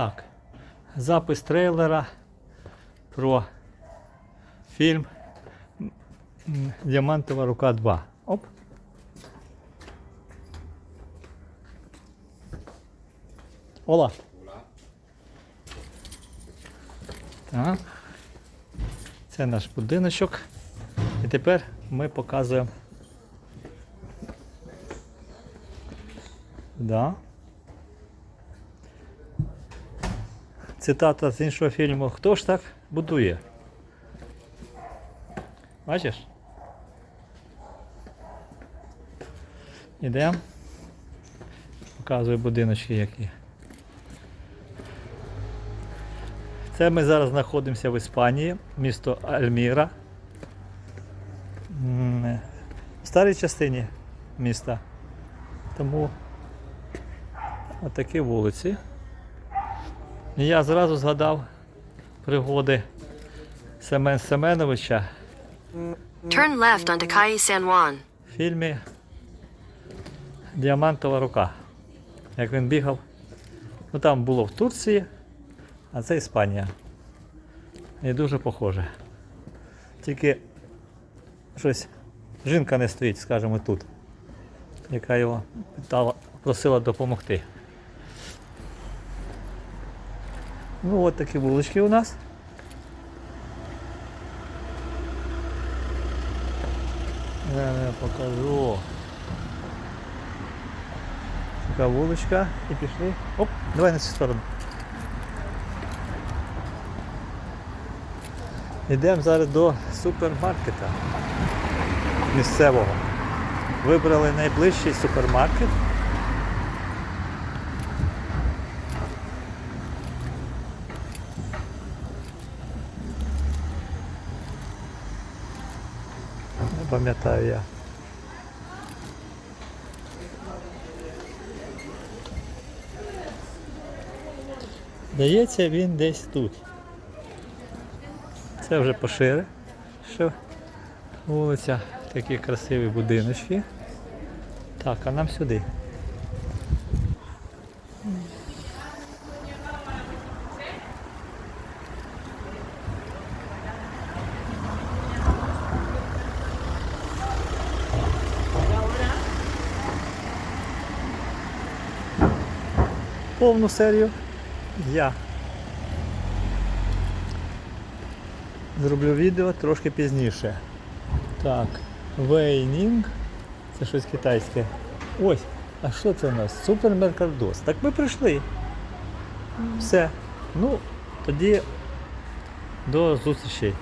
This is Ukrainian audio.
Так, запис трейлера про фільм Діамантова рука 2. Оп. Ола. Так. Це наш будиночок. І тепер ми показуємо. Да. Цитата з іншого фільму. Хто ж так будує? Бачиш? Ідемо. Показую будиночки які. Це ми зараз знаходимося в Іспанії, місто Альміра. В старій частині міста. Тому отакі вулиці. Я зразу згадав пригоди Семен Семеновича Turn left onto Calle San Juan. в фільмі Діамантова рука. Як він бігав. Ну там було в Турції, а це Іспанія. І дуже похоже. Тільки щось жінка не стоїть, скажімо, тут, яка його питала, просила допомогти. Ну от такі вулички у нас. Зараз я покажу. Така вуличка і пішли. Оп, давай на цю сторону. Йдемо зараз до супермаркета місцевого. Вибрали найближчий супермаркет. Пам'ятаю я. Здається, він десь тут. Це вже пошире. Ще вулиця, такі красиві будиночки. Так, а нам сюди. Повну серію я зроблю відео трошки пізніше. Так, Вейнінг. Це щось китайське. Ось, а що це у нас? Супермеркардос. Так ми прийшли. Все. Ну, тоді до зустрічей.